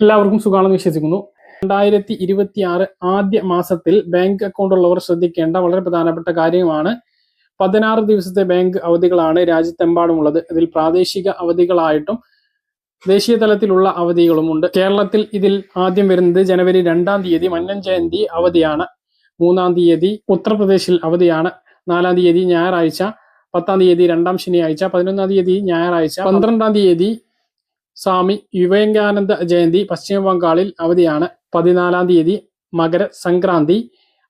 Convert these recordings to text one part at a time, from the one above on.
എല്ലാവർക്കും സുഖമാണെന്ന് വിശ്വസിക്കുന്നു. രണ്ടായിരത്തി ഇരുപത്തി ആറ് ആദ്യ മാസത്തിൽ ബാങ്ക് അക്കൗണ്ട് ഉള്ളവർ ശ്രദ്ധിക്കേണ്ട വളരെ പ്രധാനപ്പെട്ട കാര്യമാണ്. പതിനാറ് ദിവസത്തെ ബാങ്ക് അവധികളാണ് രാജ്യത്തെമ്പാടുമുള്ളത്. ഇതിൽ പ്രാദേശിക അവധികളായിട്ടും ദേശീയ തലത്തിലുള്ള അവധികളുമുണ്ട്. കേരളത്തിൽ ഇതിൽ ആദ്യം വരുന്നത് ജനുവരി രണ്ടാം തീയതി മന്നൻ ജയന്തി അവധിയാണ്. മൂന്നാം തീയതി ഉത്തർപ്രദേശിൽ അവധിയാണ്. നാലാം തീയതി ഞായറാഴ്ച പത്താം തീയതി രണ്ടാം ശനിയാഴ്ച പതിനൊന്നാം തീയതി ഞായറാഴ്ച പന്ത്രണ്ടാം തീയതി സ്വാമി വിവേകാനന്ദ ജയന്തി പശ്ചിമ ബംഗാളിൽ അവധിയാണ്. പതിനാലാം തീയതി മകര സംക്രാന്തി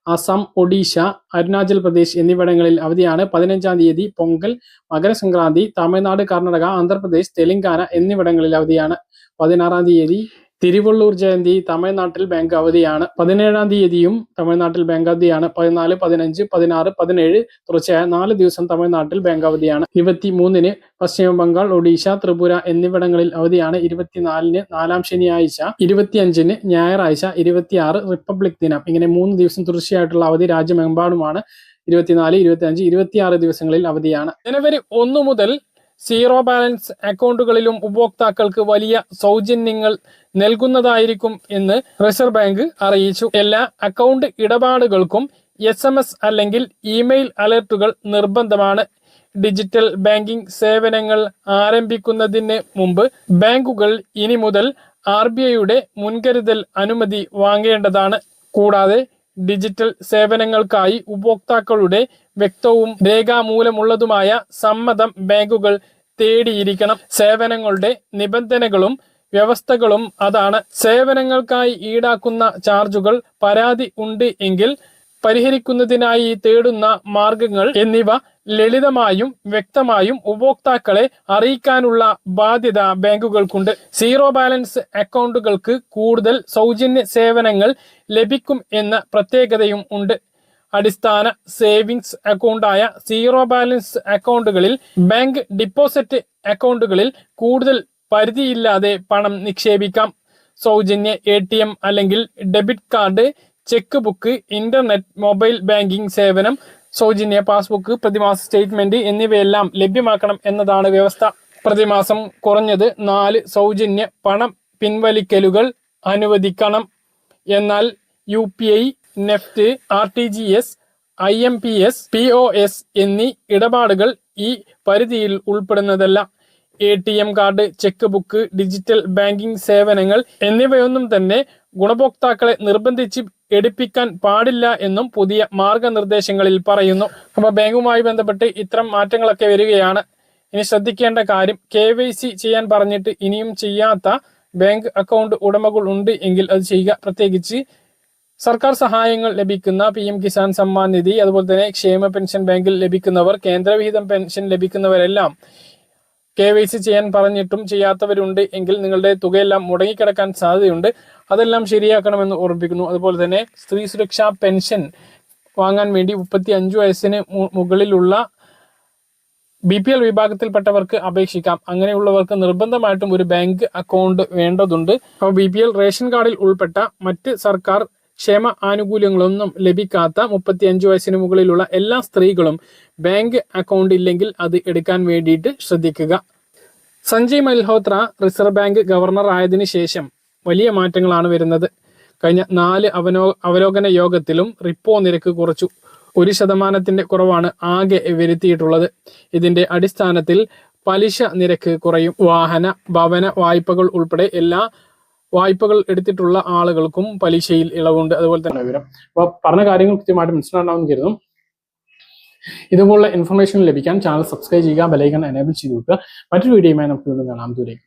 അസം ഒഡീഷ അരുണാചൽ പ്രദേശ് എന്നിവിടങ്ങളിൽ അവധിയാണ്. പതിനഞ്ചാം തീയതി പൊങ്കൽ മകരസംക്രാന്തി തമിഴ്നാട് കർണാടക ആന്ധ്രാപ്രദേശ് തെലങ്കാന എന്നിവിടങ്ങളിൽ അവധിയാണ്. പതിനാറാം തീയതി തിരുവള്ളൂർ ജയന്തി തമിഴ്നാട്ടിൽ ബാങ്ക് അവധിയാണ്. പതിനേഴാം തീയതിയും തമിഴ്നാട്ടിൽ ബാങ്ക് അവധിയാണ്. പതിനാല് പതിനഞ്ച് പതിനാറ് പതിനേഴ് തുടർച്ചയായ നാല് ദിവസം തമിഴ്നാട്ടിൽ ബാങ്ക് അവധിയാണ്. ഇരുപത്തി മൂന്നിന് പശ്ചിമ ബംഗാൾ ഒഡീഷ ത്രിപുര എന്നിവിടങ്ങളിൽ അവധിയാണ്. ഇരുപത്തിനാലിന് നാലാം ശനിയാഴ്ച ഇരുപത്തിയഞ്ചിന് ഞായറാഴ്ച ഇരുപത്തിയാറ് റിപ്പബ്ലിക് ദിനം. ഇങ്ങനെ മൂന്ന് ദിവസം തുടർച്ചയായിട്ടുള്ള അവധി രാജ്യമെമ്പാടുമാണ്. ഇരുപത്തിനാല് ഇരുപത്തിയഞ്ച് ഇരുപത്തിയാറ് ദിവസങ്ങളിൽ അവധിയാണ്. ജനുവരി ഒന്ന് മുതൽ സീറോ ബാലൻസ് അക്കൗണ്ടുകളിലും ഉപഭോക്താക്കൾക്ക് വലിയ സൗജന്യങ്ങൾ നൽകുന്നതായിരിക്കും എന്ന് റിസർവ് ബാങ്ക് അറിയിച്ചു. എല്ലാ അക്കൗണ്ട് ഇടപാടുകൾക്കും എസ് അല്ലെങ്കിൽ ഇമെയിൽ അലർട്ടുകൾ നിർബന്ധമാണ്. ഡിജിറ്റൽ ബാങ്കിംഗ് സേവനങ്ങൾ ആരംഭിക്കുന്നതിന് മുമ്പ് ബാങ്കുകൾ ഇനി മുതൽ ആർ ബി ഐയുടെ മുൻകരുതൽ അനുമതി വാങ്ങേണ്ടതാണ്. കൂടാതെ ഡിജിറ്റൽ സേവനങ്ങൾക്കായി ഉപഭോക്താക്കളുടെ വ്യക്തവും രേഖാമൂലമുള്ളതുമായ സമ്മതം ബാങ്കുകൾ തേടിയിരിക്കണം. സേവനങ്ങളുടെ നിബന്ധനകളും വ്യവസ്ഥകളും അതാണ്. സേവനങ്ങൾക്കായി ഈടാക്കുന്ന ചാർജുകൾ പരാതി ഉണ്ട് എങ്കിൽ പരിഹരിക്കുന്നതിനായി തേടുന്ന മാർഗങ്ങൾ എന്നിവ ലളിതമായും വ്യക്തമായും ഉപഭോക്താക്കളെ അറിയിക്കാനുള്ള ബാധ്യത ബാങ്കുകൾക്കുണ്ട്. സീറോ ബാലൻസ് അക്കൗണ്ടുകൾക്ക് കൂടുതൽ സൗജന്യ സേവനങ്ങൾ ലഭിക്കും എന്ന പ്രത്യേകതയും ഉണ്ട്. അടിസ്ഥാന സേവിങ്സ് അക്കൗണ്ടായ സീറോ ബാലൻസ് അക്കൗണ്ടുകളിൽ ബാങ്ക് ഡിപ്പോസിറ്റ് അക്കൗണ്ടുകളിൽ കൂടുതൽ പരിധിയില്ലാതെ പണം നിക്ഷേപിക്കാം. സൗജന്യ എ ടി എം അല്ലെങ്കിൽ debit card cheque book internet mobile banking സേവനം സൗജന്യ പാസ്ബുക്ക് പ്രതിമാസ സ്റ്റേറ്റ്മെന്റ് എന്നിവയെല്ലാം ലഭ്യമാക്കണം എന്നതാണ് വ്യവസ്ഥ. പ്രതിമാസം കുറഞ്ഞത് നാല് സൗജന്യ പണം പിൻവലിക്കലുകൾ അനുവദിക്കണം. എന്നാൽ U P I NEFT R T G S I M P S P O S എന്നീ ഇടപാടുകൾ ഈ പരിധിയിൽ ഉൾപ്പെടുന്നതല്ല A T M card cheque book digital banking സേവനങ്ങൾ എന്നിവയൊന്നും തന്നെ ഗുണഭോക്താക്കളെ നിർബന്ധിച്ച് എടുപ്പിക്കാൻ പാടില്ല എന്നും പുതിയ മാർഗനിർദ്ദേശങ്ങളിൽ പറയുന്നു. അപ്പോൾ ബാങ്കുമായി ബന്ധപ്പെട്ട് ഇത്തരം മാറ്റങ്ങളൊക്കെ വരികയാണ്. ഇനി ശ്രദ്ധിക്കേണ്ട കാര്യം കെ വൈ സി ചെയ്യാൻ പറഞ്ഞിട്ട് ഇനിയും ചെയ്യാത്ത ബാങ്ക് അക്കൗണ്ട് ഉടമകൾ ഉണ്ട് എങ്കിൽ അത് ചെയ്യുക. പ്രത്യേകിച്ച് സർക്കാർ സഹായങ്ങൾ ലഭിക്കുന്ന പി എം കിസാൻ സമ്മാൻ നിധി അതുപോലെ തന്നെ ക്ഷേമ പെൻഷൻ ബാങ്കിൽ ലഭിക്കുന്നവർ കേന്ദ്രവിഹിതം പെൻഷൻ ലഭിക്കുന്നവരെല്ലാം കെ വൈ സി ചെയ്യാൻ പറഞ്ഞിട്ടും ചെയ്യാത്തവരുണ്ട് എങ്കിൽ നിങ്ങളുടെ തുകയെല്ലാം മുടങ്ങിക്കിടക്കാൻ സാധ്യതയുണ്ട്. അതെല്ലാം ശരിയാക്കണമെന്ന് ഓർമ്മിപ്പിക്കുന്നു. അതുപോലെ തന്നെ സ്ത്രീ സുരക്ഷാ പെൻഷൻ വാങ്ങാൻ വേണ്ടി മുപ്പത്തി അഞ്ചു വയസ്സിന് മുകളിലുള്ള ബി പി എൽ വിഭാഗത്തിൽപ്പെട്ടവർക്ക് അപേക്ഷിക്കാം. അങ്ങനെയുള്ളവർക്ക് നിർബന്ധമായിട്ടും ഒരു ബാങ്ക് അക്കൗണ്ട് വേണ്ടതുണ്ട്. അപ്പോൾ ബി പി എൽ റേഷൻ കാർഡിൽ ഉൾപ്പെട്ട മറ്റ് സർക്കാർ ക്ഷേമ ആനുകൂല്യങ്ങളൊന്നും ലഭിക്കാത്ത മുപ്പത്തി അഞ്ച് വയസ്സിന് മുകളിലുള്ള എല്ലാ സ്ത്രീകളും ബാങ്ക് അക്കൗണ്ട് ഇല്ലെങ്കിൽ അത് എടുക്കാൻ വേണ്ടിയിട്ട് ശ്രദ്ധിക്കുക. Sanjay Malhotra Reserve Bank governor ആയതിനു ശേഷം വലിയ മാറ്റങ്ങളാണ് വരുന്നത്. കഴിഞ്ഞ നാല് അവനോ അവലോകന യോഗത്തിലും റിപ്പോ നിരക്ക് കുറച്ചു. ഒരു ശതമാനത്തിന്റെ കുറവാണ് ആകെ വരുത്തിയിട്ടുള്ളത്. ഇതിന്റെ അടിസ്ഥാനത്തിൽ പലിശ നിരക്ക് കുറയും. വാഹന ഭവന വായ്പകൾ ഉൾപ്പെടെ എല്ലാ വായ്പകൾ എടുത്തിട്ടുള്ള ആളുകൾക്കും പലിശയിൽ ഇളവുണ്ട്. അതുപോലെ തന്നെ വിവരം. അപ്പോൾ പറഞ്ഞ കാര്യങ്ങൾ കൃത്യമായിട്ട് മനസ്സിലാണ്ടാവുന്ന കരുതും ഇതുപോലുള്ള ഇൻഫർമേഷൻ ലഭിക്കാൻ ചാനൽ സബ്സ്ക്രൈബ് ചെയ്യുക ബെലൈക്കൺ എനേബിൾ ചെയ്ത് വെക്കുക. മറ്റൊരു വീഡിയോയുമായി നമുക്ക് വീണ്ടും കാണാം. ദൂരേക്ക്